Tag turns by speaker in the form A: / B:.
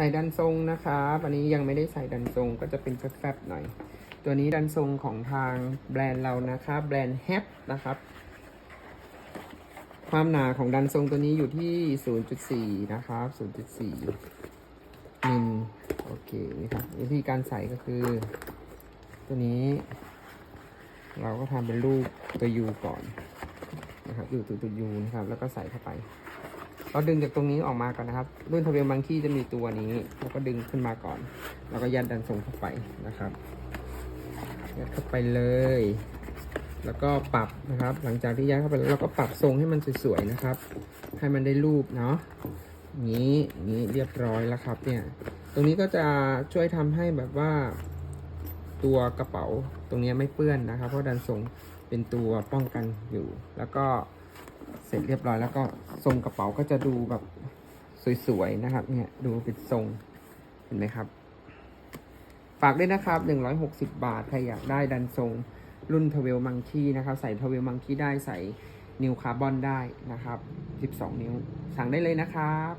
A: ใส่ดันทรงนะครับอันนี้ยังไม่ได้ใส่ดันทรงก็จะเป็นแฟบๆหน่อย ตัวนี้ดันทรงของทางแบรนด์เรานะครับแบรนด์แฮปนะครับ ความหนาของดันทรงตัวนี้อยู่ที่ 0.4 นะครับ 0.4มิลโอเคนี่ครับวิธีการใส่ก็คือ ตัวนี้ เราก็ทำเป็นรูปตัวยูก่อนนะครับอยู่ตัวตัวยูนะครับ แล้วก็ใส่เข้าไป เราดึงจากตรงนี้ออกมาก่อนนะครับ รุ่นทเวลมังคีจะมีตัวนี้แล้วก็ดึงขึ้นมาก่อน แล้วก็ยัดดันทรงเข้าไปนะครับยัดเข้าไปเลย แล้วก็ปรับนะครับ หลังจากที่ยัดเข้าไปแล้วเราก็ปรับทรงให้มันสวยๆนะครับ ให้มันได้รูปเนาะอย่างนี้อย่างนี้เรียบร้อยแล้วครับเนี่ย ตรงนี้ก็จะช่วยทำให้แบบว่าตัวกระเป๋าตรงนี้ไม่เปื้อนนะครับ เพราะดันทรงเป็นตัวป้องกันอยู่ แล้วก็ เสร็จเรียบร้อยแล้วก็ทรงกระเป๋าก็จะดูแบบสวยๆนะครับ เนี่ยดูเป็นทรงเห็นไหมครับ ฝากด้วยนะครับ 160 บาท ใครอยากได้ดันทรงรุ่นทเวลมังคีนะครับ ใส่ทเวลมังคีได้ใส่นิวคาร์บอนได้นะครับ 12 นิ้ว สั่งได้เลยนะครับ